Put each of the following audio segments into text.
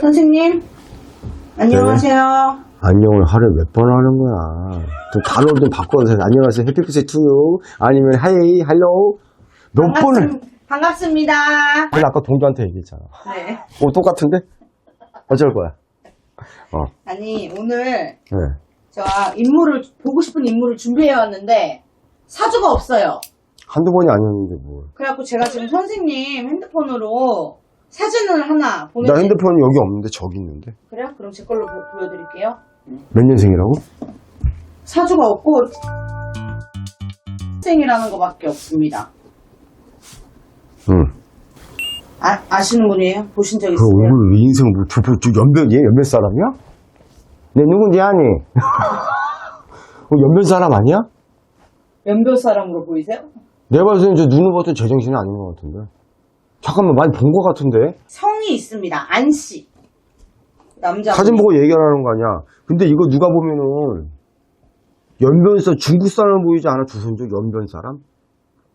선생님, 안녕하세요. 안녕을 하루에 몇 번 하는 거야. 좀 단어를 좀 바꿔서 안녕하세요. 해피피스 투유 아니면 하이 할로 몇 번을 반갑습, 반갑습니다. 내가 아까 동주한테 얘기했잖아. 네. 어 똑같은데? 어쩔 거야? 어, 아니, 오늘 네. 제가 인물을, 보고 싶은 인물을 준비해 왔는데, 사주가 없어요. 한두 번이 아니었는데 뭘. 그래갖고 제가 지금 선생님 핸드폰으로 사진을 하나 나 보내드릴게요. 핸드폰 여기 없는데 저기 있는데. 그래요? 그럼 제 걸로 보, 보여드릴게요. 몇 년생이라고? 사주가 없고, 학생이라는 것밖에 없습니다. 응. 아, 아시는 분이에요? 보신 적 그 있으세요? 얼굴 인생 뭐 두, 두, 두 연변 얘 연변 사람이야? 내 누군지 아니? 어, 연변 사람 아니야? 연변 사람으로 보이세요? 내가 봤을 때는 저 눈을 봤을 때 제정신이 아닌 것 같은데. 잠깐만 많이 본 것 같은데. 성이 있습니다. 안씨. 남자. 사진 보고 얘기하라는 거 아니야. 근데 이거 누가 보면은 연변사 중국 사람 보이지 않아? 조선족 연변 사람?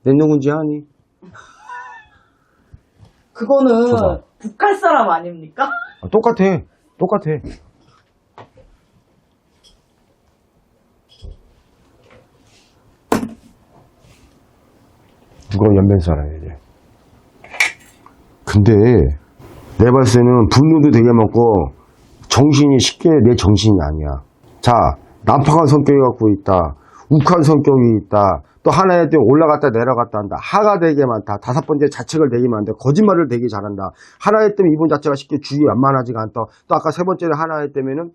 내 누군지 아니? 그거는 조선. 북한 사람 아닙니까? 아, 똑같아. 똑같아. 누가 연변 사람이야, 이제. 근데, 내가 봤을 때는 분노도 되게 많고, 정신이 쉽게 내 정신이 아니야. 자, 난파한 성격이 갖고 있다. 욱한 성격이 있다. 또 하나에 또 올라갔다 내려갔다 한다. 하가 되게 많다. 다섯 번째 자책을 되게 많다. 거짓말을 되게 잘한다. 하나에 때문에 이분 자체가 쉽게 주의에 완만하지가 않다. 또 아까 세 번째는 하나에 때문에는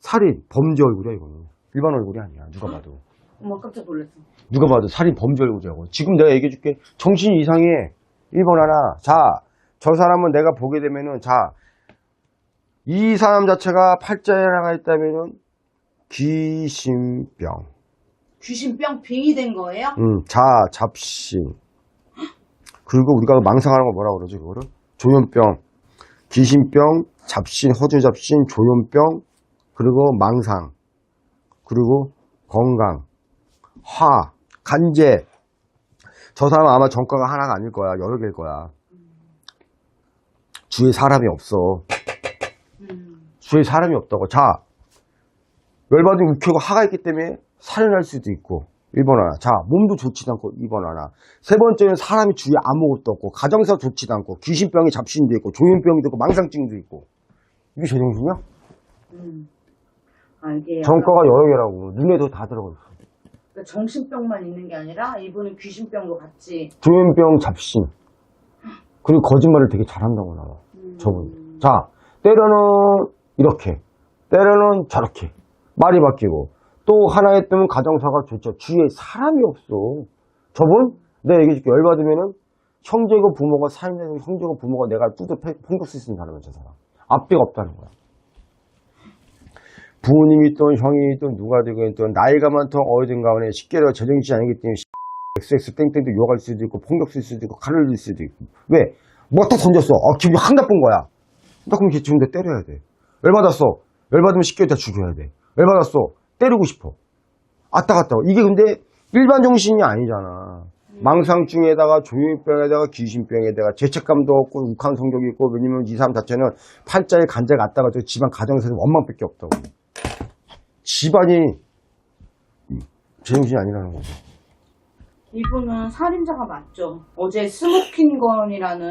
살인, 범죄 얼굴이야, 이거는. 일반 얼굴이 아니야. 누가 봐도. 어머 깜짝 놀랐어. 누가 봐도 살인 범죄 얼굴이라고. 지금 내가 얘기해 줄게. 정신이 이상해. 1번 하나. 자, 저 사람은 내가 보게 되면은, 자, 이 사람 자체가 팔자에 나가 있다면은, 귀신병. 귀신병 빙이 된 거예요? 음, 자, 잡신. 그리고 우리가 망상하는 거 뭐라 그러지, 그거를? 조현병. 귀신병, 잡신, 허주 잡신, 조현병, 그리고 망상. 그리고 건강. 화, 간제. 저 사람은 아마 정가가 하나가 아닐 거야. 여러 개일 거야. 주위에 사람이 없어. 음. 주위에 사람이 없다고. 자, 열받은 uk회고 하가 있기 때문에 살인할 수도 있고. 1번 하나. 자, 몸도 좋지도 않고 2번 하나. 세 번째는 사람이 주위에 아무것도 없고, 가정사 좋지도 않고, 귀신병이 잡신도 있고, 조현병도 있고, 망상증도 있고. 이게 제정신이야? 음. 아 이게 약간 정가가 여러 개라고. 눈에도 다 들어가 있어. 그러니까 정신병만 있는 게 아니라 이분은 귀신병도 같이. 조현병 잡신. 그리고 거짓말을 되게 잘한다고 나와. 음. 저분. 자, 때로는 이렇게, 때로는 저렇게. 말이 바뀌고. 또 하나에 뜨면 가정사가 좋죠. 주위에 사람이 없어. 저분, 내가 얘기해줄게. 열받으면은, 형제고 부모가 살인해서 형제고 부모가 내가 뚜드 폭력 쓸수 있는 사람이야, 저 사람. 앞뒤가 없다는 거야. 부모님이 있든 형이 있든 누가 되건 있든 나이가 많든 어디든 간에 쉽게 로 제정신이 아니기 때문에 XX 땡땡도 욕할 수도 있고 폭력 쓸 수도 있고 칼을 들 수도 있고 왜? 뭐딱 던졌어. 어, 기분이 확 나쁜 거야. 나 그럼 걔 지금 내 때려야 돼. 열받았어. 열받으면 쉽게 다 죽여야 돼. 열받았어. 때리고 싶어. 아따 갔다 와. 이게 근데 일반 정신이 아니잖아. 망상증에다가 조현병에다가 귀신병에다가 죄책감도 없고 욱한 성격이 있고 왜냐면 이 사람 자체는 팔자에 갔다가 저 집안 가정에서 원망밖에 없다고. 집안이 제정신이 아니라는 거죠 이분은 살인자가 맞죠. 어제 스모킹건이라는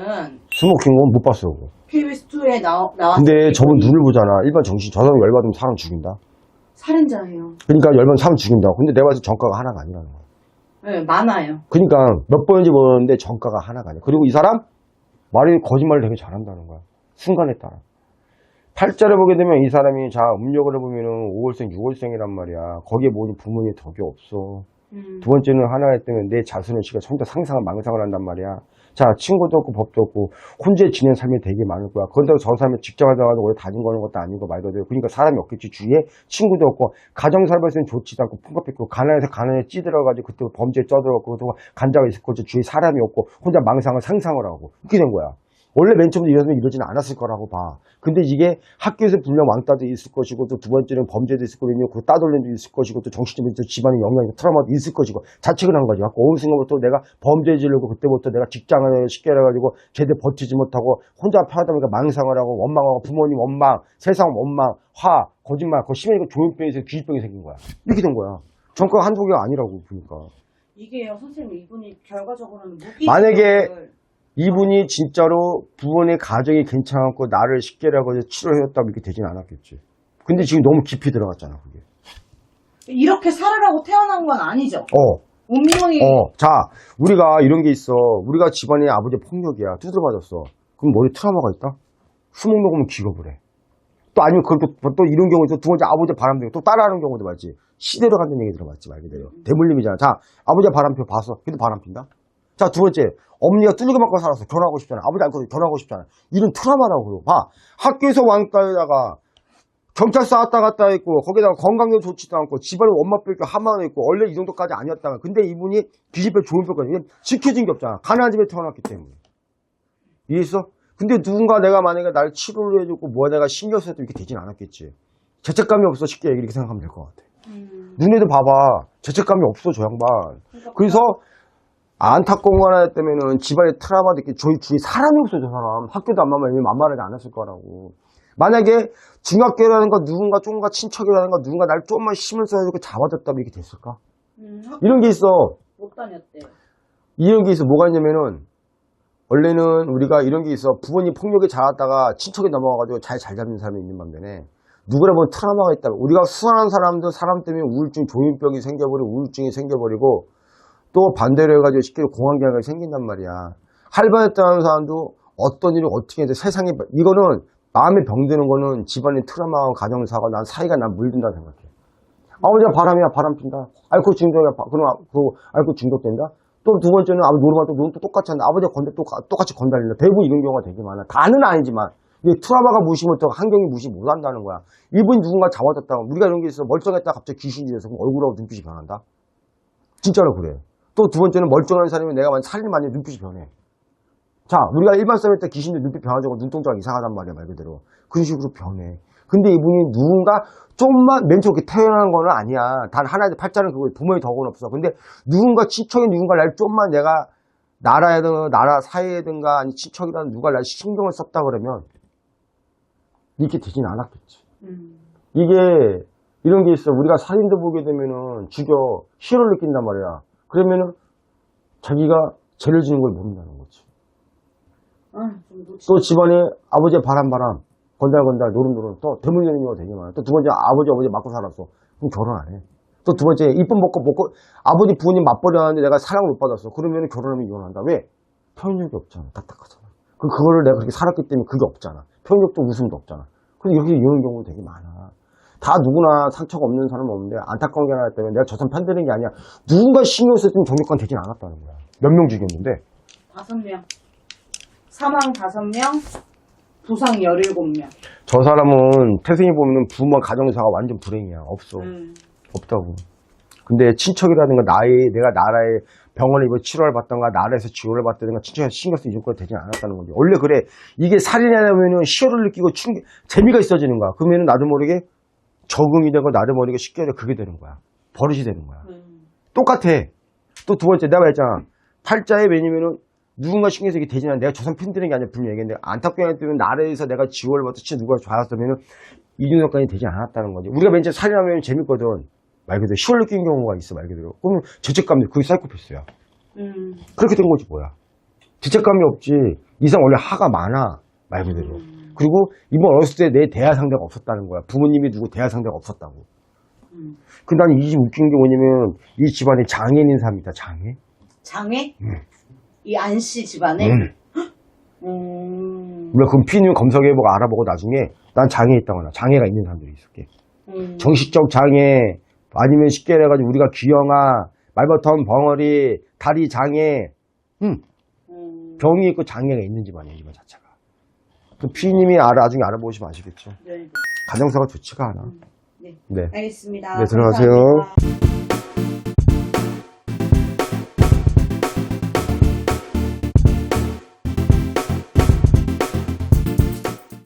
스모킹 건 못 봤어 그거. KBS2에 나, 나왔던 근데 저분 눈을 보잖아. 일반 정신, 저 사람 열받으면 사람 죽인다. 살인자예요. 그러니까 열받으면 사람 죽인다. 근데 내가 봤을 때 정가가 하나가 아니라는 거야. 네, 많아요. 그러니까 몇 번인지 모르는데 정가가 하나가 아니야. 그리고 이 사람 말이 거짓말을 되게 잘한다는 거야. 순간에 따라. 팔자를 보게 되면 이 사람이 자 음력을 해보면은 5월생, 6월생이란 말이야. 거기에 모든 부모님의 덕이 없어. 음. 두 번째는 하나에 뜨면 내 자손의 씨가 혼자 상상을 망상을 한단 말이야. 자, 친구도 없고 법도 없고 혼자 지낸 삶이 되게 많을 거야. 그런다고 저 사람이 직접 하다가도 오래 다진 거는 것도 아니고 말 그대로. 그러니까 사람이 없겠지. 주위에 친구도 없고 가정 살발에는 좋지도 않고 풍갑했고 가난해서 가난에 찌들어가지고 그때 범죄에 쪄들어가고 또 간자가 있을 거지. 주위에 사람이 없고 혼자 망상을 상상을 하고 그렇게 된 거야. 원래 맨 처음부터 이러면 이러지는 않았을 거라고 봐. 근데 이게 학교에서 분명 왕따도 있을 것이고 또 두 번째는 범죄도 있을 거고 그 따돌림도 있을 것이고 또 정신적인 또 집안의 영향이 트라우마도 있을 것이고 자책을 한 거죠. 어느 순간부터 내가 범죄 지려고 그때부터 내가 직장을 쉽게 해가지고 제대로 버티지 못하고 혼자 편하다 보니까 망상을 하고 원망하고 부모님 원망, 세상 원망, 화, 거짓말, 그거 심하니까 조현병에서 귀신병이 생긴 거야. 이렇게 된 거야. 한두 개가 아니라고 보니까. 이게요, 선생님, 이분이 결과적으로는 무기. 만약에 이분이 진짜로 부모의 가정이 괜찮았고 나를 식계라고 해서 치료해줬다고 이렇게 되진 않았겠지. 근데 지금 너무 깊이 들어갔잖아, 그게. 이렇게 살으라고 태어난 건 아니죠. 어, 운명이. 어. 자, 우리가 이런 게 있어. 우리가 집안에 아버지 폭력이야. 두드려 맞았어. 그럼 머리 트라우마가 있다? 수목 먹으면 기겁을 해. 또 아니면 그걸 또, 또 이런 경우 있어. 두 번째 아버지 바람대고 또 따라하는 경우도 많지. 시대로 간다는 얘기 들어봤지, 말 그대로. 대물림이잖아. 자, 아버지 바람표 봤어. 걔도 바람 핀다? 자, 두 번째. 어머니가 뚫리게 맞고 살았어. 결혼하고 싶잖아. 아버지 알고 결혼하고 싶잖아. 이런 트라우마라고 그러고. 봐. 학교에서 왕따에다가 경찰서 왔다 갔다 했고, 거기다가 건강도 좋지도 않고, 집안에 엄마 뺄게 한마음 있고, 원래 이 정도까지 아니었다가. 근데 이분이 기집애 좋은. 이건 지켜진 게 없잖아. 가난한 집에 태어났기 때문에. 이해했어? 근데 누군가 내가 만약에 날 치료를 해주고, 뭐 내가 신경 써도 이렇게 되진 않았겠지. 죄책감이 없어. 쉽게 이렇게 생각하면 될 것 같아. 음, 눈에도 봐봐. 죄책감이 없어, 저 양반. 그러니까 그래서 안타까운 거 하나 때문에는 집안에 트라우마도 있고 저희 주위에 사람이 없어 저 사람. 학교도 안 만나면 만만하지 않았을 거라고. 만약에 중학교라는 거 누군가 조금가 친척이라는 거 누군가 날 조금만 힘을 써가지고 잡아줬다면 이렇게 됐을까? 음, 학- 이런 게 있어. 못 다녔대. 이런 게 있어. 뭐가 있냐면은 원래는 우리가 이런 게 있어. 부모님 폭력에 자랐다가 친척에 넘어가가지고 잘 잘 잡는 사람이 있는 반면에 누구나 보면 트라우마가 있다 우리가 수많은 사람들 사람 때문에 우울증 조현병이 생겨버리고 우울증이 생겨버리고 또 반대로 해가지고 쉽게 공황장애가 생긴단 말이야. 할반했다는 사람도 어떤 일을 어떻게 해도 세상에 이거는 마음에 병드는 거는 집안의 트라우마 가정사가 난 사이가 난 물든다 생각해. 아버지가 바람이야 바람 핀다. 알코올 중독이야 바- 그럼 아- 그 알코올 중독된다. 또 두 번째는 아버지 노름할 때 노름 또 똑같이 한다. 아버지가 건데 또 가- 똑같이 건달린다. 대부분 이런 경우가 되게 많아. 다는 아니지만 이 트라우마가 무시 못하고 환경이 무시 못한다는 거야. 이분이 누군가 잡아줬다고 우리가 이런 게 있어 멀쩡했다 가 갑자기 귀신이 돼서 얼굴하고 눈빛이 변한다? 진짜로 그래 또 두 번째는 멀쩡한 사람이 내가 만약 살림 많이 눈빛이 변해. 자 우리가 일반 사람일 때 귀신도 눈빛 변하고 눈동자가 이상하단 말이야 말 그대로. 그런 식으로 변해. 근데 이분이 누군가 좀만 맨 처음에 태어난 거는 아니야. 단 하나의 팔자는 그거 부모의 덕은 없어. 근데 누군가 친척이 누군가 날 좀만 내가 나라에든 나라 사이에든가 아니 친척이라든 누가 날 신경을 썼다 그러면 이렇게 되진 않았겠지. 음, 이게 이런 게 있어. 우리가 살인도 보게 되면은 죽여 희열을 느낀단 말이야. 그러면은 자기가 죄를 지는 걸 모른다는 거지. 아. 또 집안에 아버지의 바람 바람 건달건달 노름노름 또 경우가 되게 많아. 또 두 번째 아버지 어머니 맞고 살았어. 그럼 결혼 안 해. 또 두 번째 이쁜 먹고 먹고 아버지 부모님 맞벌이 하는데 내가 사랑을 못 받았어. 그러면 결혼하면 이혼한다. 왜? 표현력이 없잖아. 딱딱하잖아. 그 그거를 내가 그렇게 살았기 때문에 그게 없잖아. 표현력도 웃음도 없잖아. 그래서 이렇게 이혼 경우가 되게 많아. 다 누구나 상처가 없는 사람은 없는데 안타까운 게 하나 때문에 내가 저 사람 편드는 게 아니야. 누군가 신경 썼으면 정력관 되진 않았다는 거야. 몇 명 죽였는데 다섯 명. 사망 다섯 명, 부상 열일곱 명. 저 사람은 태생이 보면 부모 가정사가 완전 불행이야. 없어. 음, 없다고. 근데 친척이라는 건 나의, 내가 나라에 병원에 입어 치료를 받던가, 나라에서 치료를 받던가, 친척한테 신경 쓰이 정도가 되지 않았다는 거지. 원래 그래. 이게 살인하면은 희열을 느끼고 충, 재미가 있어지는 거야. 그러면은 나도 모르게 적응이 되고, 나도 모르게 쉽게 그게 되는 거야. 버릇이 되는 거야. 음, 똑같아. 또 두 번째, 내가 말했잖아. 팔자에 왜냐면은 누군가 신경 쓰게 되진 않아. 내가 조선 팬드는 게 아니라 분명히 얘기했는데, 안타까운 때문에 나라에서 내가 지원을 진짜 누가 좌였으면은 이준석까지 되지 않았다는 거지. 우리가 맨 처음 살인하면 재밌거든. 말 그대로 시월 느끼는 경우가 있어, 말 그대로. 그러면 죄책감이, 그게 사이코패스야. 음, 그렇게 된 거지, 뭐야. 죄책감이 없지. 이상 원래 하가 많아, 말 그대로. 음, 그리고 이번 어렸을 때 내 대화 상대가 없었다는 거야. 부모님이 누구 대화 상대가 없었다고. 음. 근데 나는 이집 웃긴 게 뭐냐면, 이 집안에 장애인인 사람이다, 장애. 장애? 음. 이 안 씨 집안에? 음. 음, 우리가 그럼 피는 검색해보고 알아보고 나중에 난 장애 있다거나 장애가 있는 사람들이 있을게. 음, 정신적 장애, 아니면 쉽게 해가지고 우리가 귀영아, 말버텀 벙어리, 다리 장애, 음, 음, 병이 있고 장애가 있는 집안이에요, 집안 자체가. 그 피님이 알아, 나중에 알아보시면 아시겠죠. 네, 가정사가 좋지가 않아. 네. 네. 알겠습니다. 네, 들어가세요. 감사합니다.